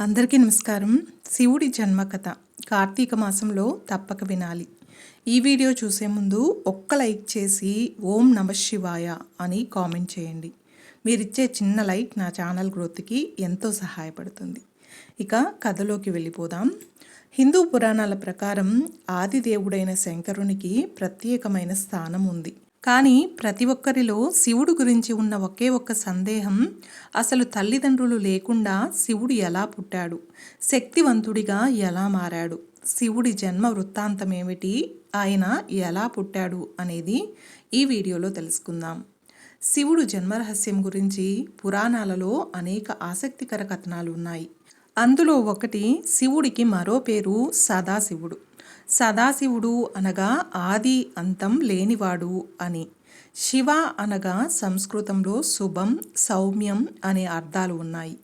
అందరికీ నమస్కారం. శివుడి జన్మకథ కార్తీక మాసంలో తప్పక వినాలి. ఈ వీడియో చూసే ముందు ఒక్క లైక్ చేసి ఓం నమ శివాయ అని కామెంట్ చేయండి. మీరిచ్చే చిన్న లైక్ నా ఛానల్ గ్రోత్కి ఎంతో సహాయపడుతుంది. ఇక కథలోకి వెళ్ళిపోదాం. హిందూ పురాణాల ప్రకారం ఆదిదేవుడైన శంకరునికి ప్రత్యేకమైన స్థానం ఉంది. కానీ ప్రతి ఒక్కరిలో శివుడు గురించి ఉన్న ఒకే ఒక్క సందేహం అసలు తల్లిదండ్రులు లేకుండా శివుడు ఎలా పుట్టాడు? శక్తివంతుడిగా ఎలా మారాడు? శివుడి జన్మ వృత్తాంతం ఏమిటి ఆయన ఎలా పుట్టాడు? అనేది ఈ వీడియోలో తెలుసుకుందాం. శివుడు జన్మరహస్యం గురించి పురాణాలలో అనేక ఆసక్తికర కథనాలు ఉన్నాయి. అందులో ఒకటి శివుడికి మరో పేరు సదాశివుడు. సదాశివుడు అనగా ఆది అంతం లేనివాడు అని. శివ అనగా సంస్కృతంలో శుభం సౌమ్యం అనే అర్థాలు ఉన్నాయి.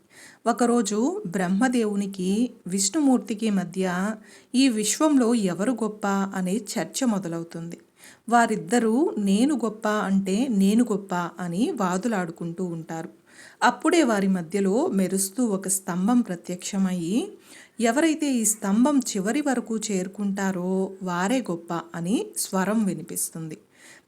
ఒకరోజు బ్రహ్మదేవునికి విష్ణుమూర్తికి మధ్య ఈ విశ్వంలో ఎవరు గొప్ప అనే చర్చ మొదలవుతుంది. వారిద్దరూ నేను గొప్ప అంటే నేను గొప్ప అని వాదులాడుకుంటూ ఉంటారు. అప్పుడే వారి మధ్యలో మెరుస్తూ ఒక స్తంభం ప్రత్యక్షమయ్యి ఎవరైతే ఈ స్తంభం చివరి వరకు చేరుకుంటారో వారే గొప్ప అని స్వరం వినిపిస్తుంది.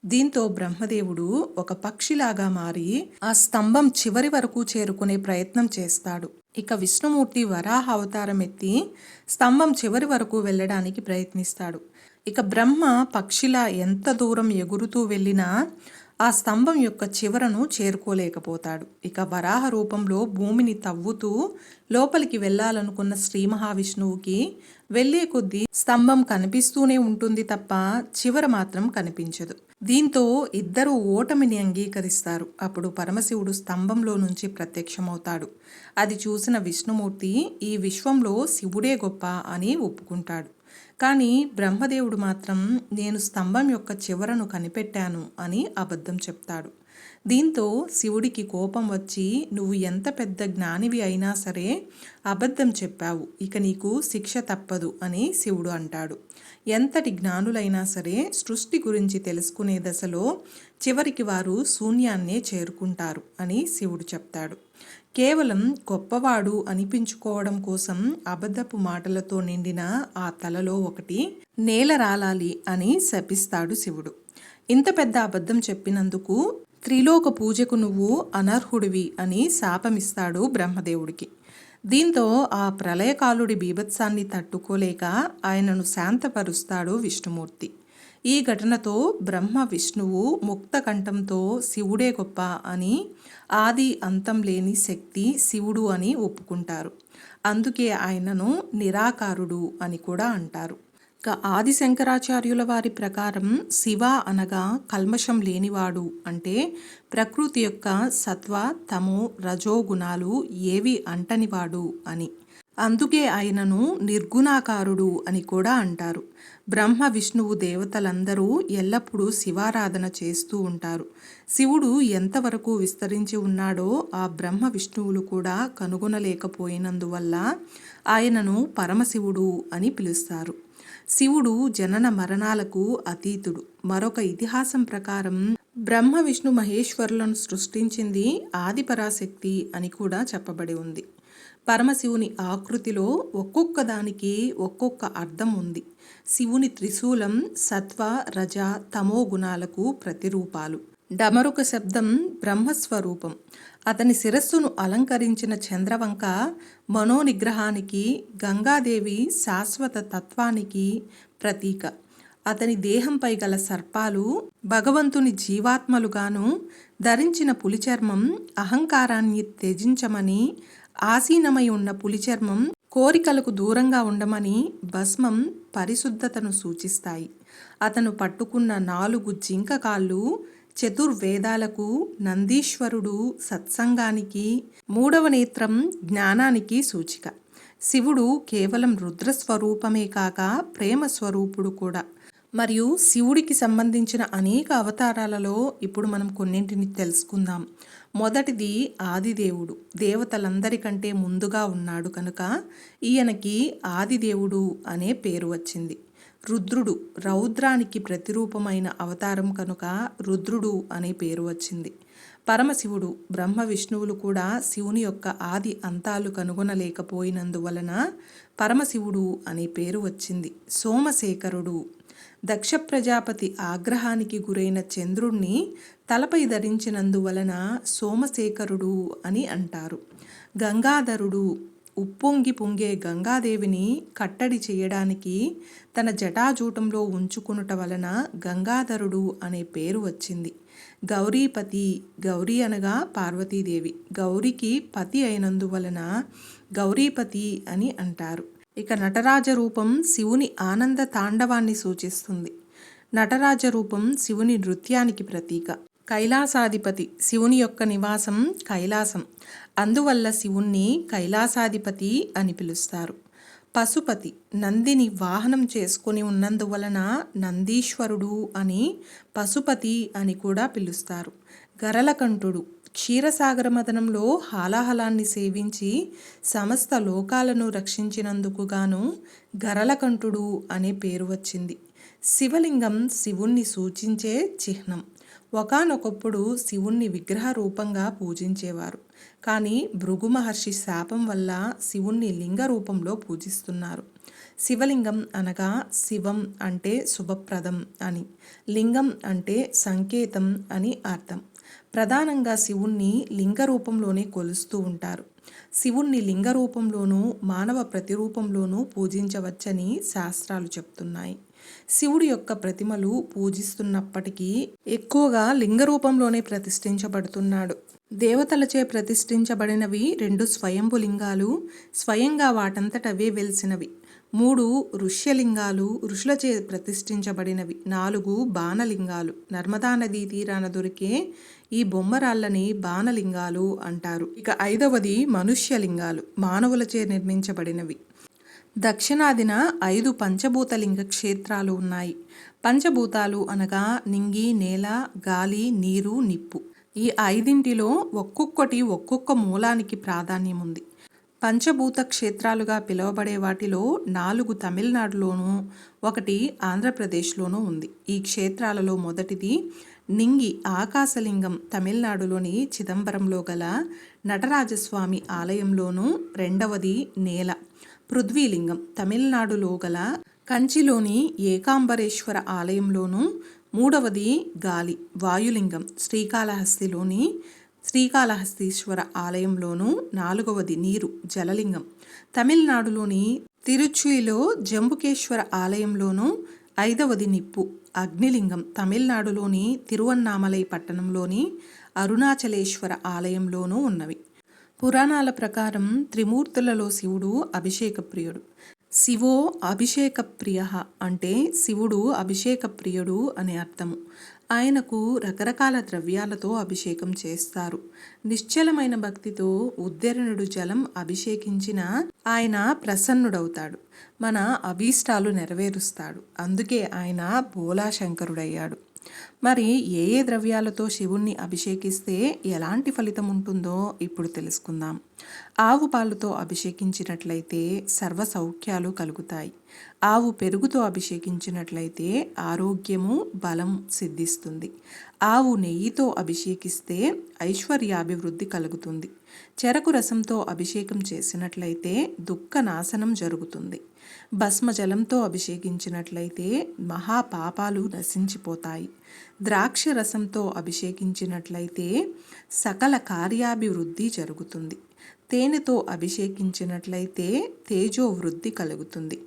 దీంతో బ్రహ్మదేవుడు ఒక పక్షిలాగా మారి ఆ స్తంభం చివరి వరకు చేరుకునే ప్రయత్నం చేస్తాడు. ఇక విష్ణుమూర్తి వరాహ అవతారం ఎత్తి స్తంభం చివరి వరకు వెళ్ళడానికి ప్రయత్నిస్తాడు. ఇక బ్రహ్మ పక్షిలా ఎంత దూరం ఎగురుతూ వెళ్ళినా ఆ స్తంభం యొక్క చివరను చేరుకోలేకపోతాడు. ఇక వరాహ రూపంలో భూమిని తవ్వుతూ లోపలికి వెళ్ళాలనుకున్న శ్రీ మహావిష్ణువుకి వెళ్ళే కొద్దీ స్తంభం కనిపిస్తూనే ఉంటుంది తప్ప చివర మాత్రం కనిపించదు. దీంతో ఇద్దరు ఓటమిని అంగీకరిస్తారు. అప్పుడు పరమశివుడు స్తంభంలో నుంచి ప్రత్యక్షమవుతాడు. అది చూసిన విష్ణుమూర్తి ఈ విశ్వంలో శివుడే గొప్ప అని ఒప్పుకుంటాడు. కానీ బ్రహ్మదేవుడు మాత్రం నేను స్తంభం యొక్క చివరను కనిపెట్టాను అని అబద్ధం చెప్తాడు. దీంతో శివుడికి కోపం వచ్చి నువ్వు ఎంత పెద్ద జ్ఞానివి అయినా సరే అబద్ధం చెప్పావు. ఇక నీకు శిక్ష తప్పదు అని శివుడు అంటాడు. ఎంతటి జ్ఞానులైనా సరే సృష్టి గురించి తెలుసుకునే దశలో చివరికి వారు శూన్యాన్నే చేరుకుంటారు అని శివుడు చెప్తాడు. కేవలం గొప్పవాడు అనిపించుకోవడం కోసం అబద్ధపు మాటలతో నిండిన ఆ తలలో ఒకటి నేల రాలాలి అని శపిస్తాడు శివుడు. ఇంత పెద్ద అబద్ధం చెప్పినందుకు త్రిలోక పూజకు నువ్వు అనర్హుడివి అని శాపమిస్తాడు బ్రహ్మదేవుడికి. దీంతో ఆ ప్రళయకాలుడి బీభత్సాన్ని తట్టుకోలేక ఆయనను శాంతపరుస్తాడు విష్ణుమూర్తి. ఈ ఘటనతో బ్రహ్మ విష్ణువు ముక్తకంఠంతో శివుడే గొప్ప అని ఆది అంతం లేని శక్తి శివుడు అని ఒప్పుకుంటారు. అందుకే ఆయనను నిరాకారుడు అని కూడా అంటారు. ఇక ఆది శంకరాచార్యుల వారి ప్రకారం శివ అనగా కల్మషం లేనివాడు అంటే ప్రకృతి యొక్క సత్వ తమో రజోగుణాలు ఏవి అంటనివాడు అని. అందుకే ఆయనను నిర్గుణాకారుడు అని కూడా అంటారు. బ్రహ్మ విష్ణువు దేవతలందరూ ఎల్లప్పుడూ శివారాధన చేస్తూ ఉంటారు. శివుడు ఎంతవరకు విస్తరించి ఉన్నాడో ఆ బ్రహ్మ విష్ణువులు కూడా కనుగొనలేకపోయినందువల్ల ఆయనను పరమశివుడు అని పిలుస్తారు. శివుడు జనన మరణాలకు అతీతుడు. మరొక ఇతిహాసం ప్రకారం బ్రహ్మ విష్ణు మహేశ్వరులను సృష్టించింది ఆదిపరాశక్తి అని కూడా చెప్పబడి ఉంది. పరమశివుని ఆకృతిలో ఒక్కొక్క దానికి ఒక్కొక్క అర్థం ఉంది. శివుని త్రిశూలం సత్వ రజ తమో గుణాలకు ప్రతిరూపాలు. డమరుక శబ్దం బ్రహ్మస్వరూపం. అతని శిరస్సును అలంకరించిన చంద్రవంక మనోనిగ్రహానికి గంగాదేవి శాశ్వత తత్వానికి ప్రతీక. అతని దేహంపై గల సర్పాలు భగవంతుని జీవాత్మలుగాను ధరించిన పులిచర్మం అహంకారాన్ని త్యజించమని ఆసీనమై ఉన్న పులిచర్మం కోరికలకు దూరంగా ఉండమని భస్మం పరిశుద్ధతను సూచిస్తాయి. అతను పట్టుకున్న నాలుగు జింక కాళ్ళు చతుర్వేదాలకు నందీశ్వరుడు సత్సంగానికి మూడవ నేత్రం జ్ఞానానికి సూచిక. శివుడు కేవలం రుద్రస్వరూపమే కాక ప్రేమ స్వరూపుడు కూడా. మరియు శివుడికి సంబంధించిన అనేక అవతారాలలో ఇప్పుడు మనం కొన్నింటిని తెలుసుకుందాం. మొదటిది ఆదిదేవుడు. దేవతలందరికంటే ముందుగా ఉన్నాడు కనుక ఈయనకి ఆదిదేవుడు అనే పేరు వచ్చింది. రుద్రుడు రౌద్రానికి ప్రతిరూపమైన అవతారం కనుక రుద్రుడు అనే పేరు వచ్చింది. పరమశివుడు బ్రహ్మ విష్ణువులు కూడా శివుని యొక్క ఆది అంతాలు కనుగొనలేకపోయినందువలన పరమశివుడు అనే పేరు వచ్చింది. సోమశేఖరుడు దక్ష ప్రజాపతి ఆగ్రహానికి గురైన చంద్రుణ్ణి తలపై ధరించినందువలన సోమశేఖరుడు అని అంటారు. గంగాధరుడు ఉప్పొంగి పొంగే గంగాదేవిని కట్టడి చేయడానికి తన జటాజూటంలో ఉంచుకునుట వలన గంగాధరుడు అనే పేరు వచ్చింది. గౌరీపతి గౌరీ అనగా పార్వతీదేవి. గౌరికి పతి అయినందువలన గౌరీపతి అని అంటారు. ఇక నటరాజ రూపం శివుని ఆనంద తాండవాన్ని సూచిస్తుంది. నటరాజ రూపం శివుని నృత్యానికి ప్రతీక. కైలాసాధిపతి శివుని యొక్క నివాసం కైలాసం. అందువల్ల శివుణ్ణి కైలాసాధిపతి అని పిలుస్తారు. పశుపతి నందిని వాహనం చేసుకొని ఉన్నందువలన నందీశ్వరుడు అని పశుపతి అని కూడా పిలుస్తారు. గరలకంఠుడు క్షీరసాగర మదనంలో హాలాహలాన్ని సేవించి సమస్త లోకాలను రక్షించినందుకు గాను గరలకంఠుడు అనే పేరు వచ్చింది. శివలింగం శివుణ్ణి సూచించే చిహ్నం. ఒకానొకప్పుడు శివుణ్ణి విగ్రహ రూపంగా పూజించేవారు. కానీ భృగు మహర్షి శాపం వల్ల శివుణ్ణి లింగ రూపంలో పూజిస్తున్నారు. శివలింగం అనగా శివం అంటే శుభప్రదం అని లింగం అంటే సంకేతం అని అర్థం. ప్రధానంగా శివుణ్ణి లింగ రూపంలోనే కొలుస్తూ ఉంటారు. శివుణ్ణి లింగ రూపంలోనూ మానవ ప్రతిరూపంలోనూ పూజించవచ్చని శాస్త్రాలు చెప్తున్నాయి. శివుడి యొక్క ప్రతిమలు పూజిస్తున్నప్పటికీ ఎక్కువగా లింగ రూపంలోనే ప్రతిష్ఠించబడుతున్నాడు. దేవతలచే ప్రతిష్ఠించబడినవి రెండు స్వయంభు లింగాలు స్వయంగా వాటంతటవే వెలిసినవి. మూడు ఋష్యలింగాలు ఋషులచే ప్రతిష్ఠించబడినవి. నాలుగు బాణలింగాలు. నర్మదా నదీ తీరాన దొరికే ఈ బొమ్మరాళ్ళని బాణలింగాలు అంటారు. ఇక ఐదవది మనుష్యలింగాలు. మానవులచే నిర్మించబడినవి. దక్షిణాదిన ఐదు పంచభూతలింగ క్షేత్రాలు ఉన్నాయి. పంచభూతాలు అనగా నింగి నేల గాలి నీరు నిప్పు. ఈ ఐదింటిలో ఒక్కొక్కటి ఒక్కొక్క మూలానికి ప్రాధాన్యం ఉంది పంచభూత క్షేత్రాలుగా పిలువబడే వాటిలో నాలుగు తమిళనాడులోనూ ఒకటి ఆంధ్రప్రదేశ్లోనూ ఉంది. ఈ క్షేత్రాలలో మొదటిది నింగి ఆకాశలింగం తమిళనాడులోని చిదంబరంలో గల నటరాజస్వామి ఆలయంలోనూ రెండవది నేల పృథ్వీలింగం తమిళనాడులో గల కంచిలోని ఏకాంబరేశ్వర ఆలయంలోనూ మూడవది గాలి వాయులింగం శ్రీకాళహస్తిలోని శ్రీకాళహస్తీశ్వర ఆలయంలోనూ నాలుగవది నీరు జలలింగం. తమిళనాడులోని తిరుచిలో జంబుకేశ్వర ఆలయంలోనూ ఐదవది నిప్పు అగ్నిలింగం. తమిళనాడులోని తిరువన్నామలై పట్టణంలోని అరుణాచలేశ్వర ఆలయంలోనూ ఉన్నవి. పురాణాల ప్రకారం త్రిమూర్తులలో శివుడు అభిషేక ప్రియుడు శివో అభిషేక ప్రియ అంటే శివుడు అభిషేక ప్రియుడు అనే అర్థము. ఆయనకు రకరకాల ద్రవ్యాలతో అభిషేకం చేస్తారు. నిశ్చలమైన భక్తితో ఉద్దరణుడు జలం అభిషేకించిన ఆయన ప్రసన్నుడవుతాడు. మన అభీష్టాలు నెరవేరుస్తాడు. అందుకే ఆయన భోలాశంకరుడయ్యాడు మరి ఏ ఏ ద్రవ్యాలతో శివుణ్ణి అభిషేకిస్తే ఎలాంటి ఫలితం ఉంటుందో ఇప్పుడు తెలుసుకుందాం. ఆవు పాలుతో అభిషేకించినట్లయితే సర్వ సౌఖ్యాలు కలుగుతాయి. ఆవు పెరుగుతో అభిషేకించినట్లయితే ఆరోగ్యము బలం సిద్ధిస్తుంది. ఆవు నెయ్యితో అభిషేకిస్తే ఐశ్వర్యాభివృద్ధి కలుగుతుంది. చెరకు రసంతో అభిషేకం చేసినట్లయితే దుఃఖ నాశనం జరుగుతుంది. భస్మజలంతో అభిషేకించినట్లయితే మహాపాపాలు నశించిపోతాయి. ద్రాక్ష రసంతో అభిషేకించినట్లయితే సకల కార్యాభివృద్ధి జరుగుతుంది. తేనెతో అభిషేకించినట్లయితే తేజో వృద్ధి కలుగుతుంది.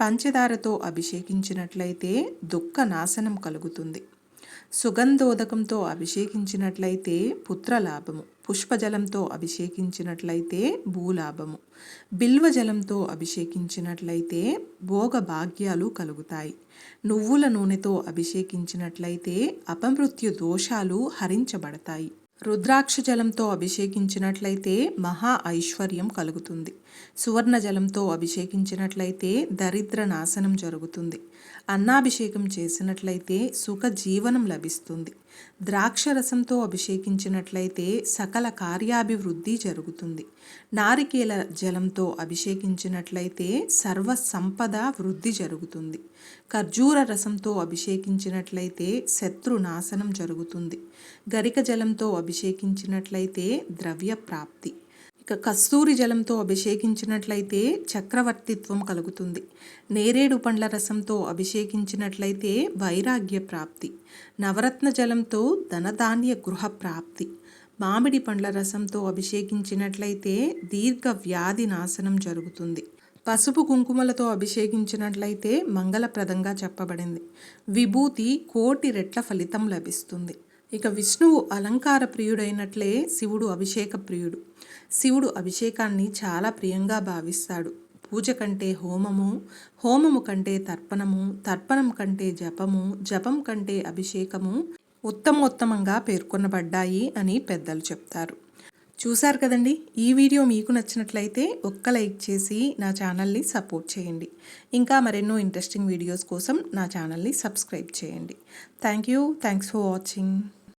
పంచదారతో అభిషేకించినట్లయితే దుఃఖ నాశనం కలుగుతుంది. సుగంధోదకంతో అభిషేకించినట్లయితే పుత్రలాభము. పుష్పజలంతో అభిషేకించినట్లయితే భూలాభము. బిల్వజలంతో అభిషేకించినట్లయితే భోగ భాగ్యాలు కలుగుతాయి. నువ్వుల నూనెతో అభిషేకించినట్లయితే అపమృత్యు దోషాలు హరించబడతాయి. రుద్రాక్ష జలంతో అభిషేకించినట్లయితే మహా ఐశ్వర్యం కలుగుతుంది. సువర్ణ జలంతో అభిషేకించినట్లయితే దరిద్ర నాశనం జరుగుతుంది. అన్నాభిషేకం చేసినట్లయితే సుఖ జీవనం లభిస్తుంది. ద్రాక్ష రసంతో అభిషేకించినట్లయితే సకల కార్యాభివృద్ధి జరుగుతుంది. నారికేల జలంతో అభిషేకించినట్లయితే సర్వ సంపద వృద్ధి జరుగుతుంది. ఖర్జూర రసంతో అభిషేకించినట్లయితే శత్రు నాశనం జరుగుతుంది. గరిక జలంతో అభిషేకించినట్లయితే ద్రవ్య ప్రాప్తి ఇక కస్తూరి జలంతో అభిషేకించినట్లయితే చక్రవర్తిత్వం కలుగుతుంది. నేరేడు పండ్ల రసంతో అభిషేకించినట్లయితే వైరాగ్య ప్రాప్తి. నవరత్న జలంతో ధనధాన్య గృహ ప్రాప్తి. మామిడి పండ్ల రసంతో అభిషేకించినట్లయితే దీర్ఘ వ్యాధి నాశనం జరుగుతుంది. పసుపు కుంకుమలతో అభిషేకించినట్లయితే మంగళప్రదంగా చెప్పబడింది. విభూతి కోటి రెట్ల ఫలితం లభిస్తుంది. ఇక విష్ణువు అలంకార ప్రియుడైనట్లే శివుడు అభిషేక ప్రియుడు. శివుడు అభిషేకాన్ని చాలా ప్రియంగా భావిస్తాడు. పూజ కంటే హోమము హోమము కంటే తర్పణము తర్పణం కంటే జపము జపం కంటే అభిషేకము ఉత్తమోత్తమంగా పేర్కొనబడ్డాయి అని పెద్దలు చెప్తారు. చూశారు కదండి? ఈ వీడియో మీకు నచ్చినట్లయితే ఒక్క లైక్ చేసి నా ఛానల్ని సపోర్ట్ చేయండి. ఇంకా మరెన్నో ఇంట్రెస్టింగ్ వీడియోస్ కోసం నా ఛానల్ని సబ్స్క్రైబ్ చేయండి. Thank you. Thanks for watching.